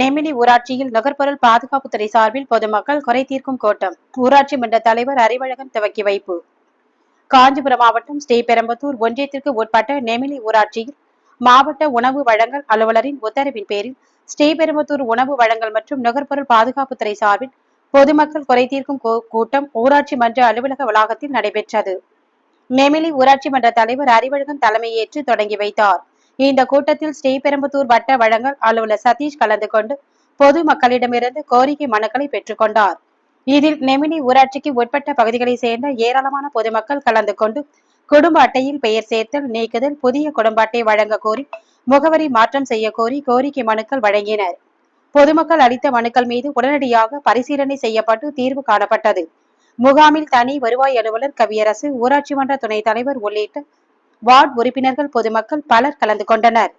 நெமிலி ஊராட்சியில் நுகர்பொருள் பாதுகாப்புத்துறை சார்பில் பொதுமக்கள் குறை தீர்க்கும் கூட்டம். ஊராட்சி மன்ற தலைவர் அறிவழகன் துவக்கி வைப்பு. காஞ்சிபுரம் மாவட்டம் ஸ்ரீபெரும்புத்தூர் ஒன்றியத்திற்கு உட்பட்ட நெமிலி ஊராட்சியில் மாவட்ட உணவு வழங்கல் அலுவலரின் உத்தரவின் பேரில் ஸ்ரீபெரும்புத்தூர் உணவு வழங்கல் மற்றும் நுகர்பொருள் பாதுகாப்புத்துறை சார்பில் பொதுமக்கள் குறை தீர்க்கும் கூட்டம் ஊராட்சி மன்ற அலுவலக வளாகத்தில் நடைபெற்றது. நெமிலி ஊராட்சி மன்ற தலைவர் அறிவழகன் தலைமையேற்று தொடங்கி வைத்தார். இந்த கூட்டத்தில் ஸ்ரீபெரும்புத்தூர் வட்ட வழங்கல் அலுவலர் சதீஷ் கலந்து கொண்டு பொது மக்களிடமிருந்து கோரிக்கை மனுக்களை பெற்றுக்கொண்டார் இதில் நெமினி ஊராட்சிக்கு உட்பட்ட பகுதிகளைச் சேர்ந்த ஏராளமான பொதுமக்கள் கலந்து கொண்டு குடும்ப அட்டையில் பெயர் சேர்த்தல் நீக்குதல் புதிய குடும்ப அட்டை வழங்க கோரி முகவரி மாற்றம் செய்ய கோரி கோரிக்கை மனுக்கள் வழங்கினர். பொதுமக்கள் அளித்த மனுக்கள் மீது உடனடியாக பரிசீலனை செய்யப்பட்டு தீர்வு காணப்பட்டது. முகாமில் தனி வருவாய் அலுவலர் கவியரசு ஊராட்சி மன்ற துணைத் தலைவர் உள்ளிட்ட வார்டு உறுப்பினர்கள் பொதுமக்கள் பலர் கலந்து கொண்டனர்.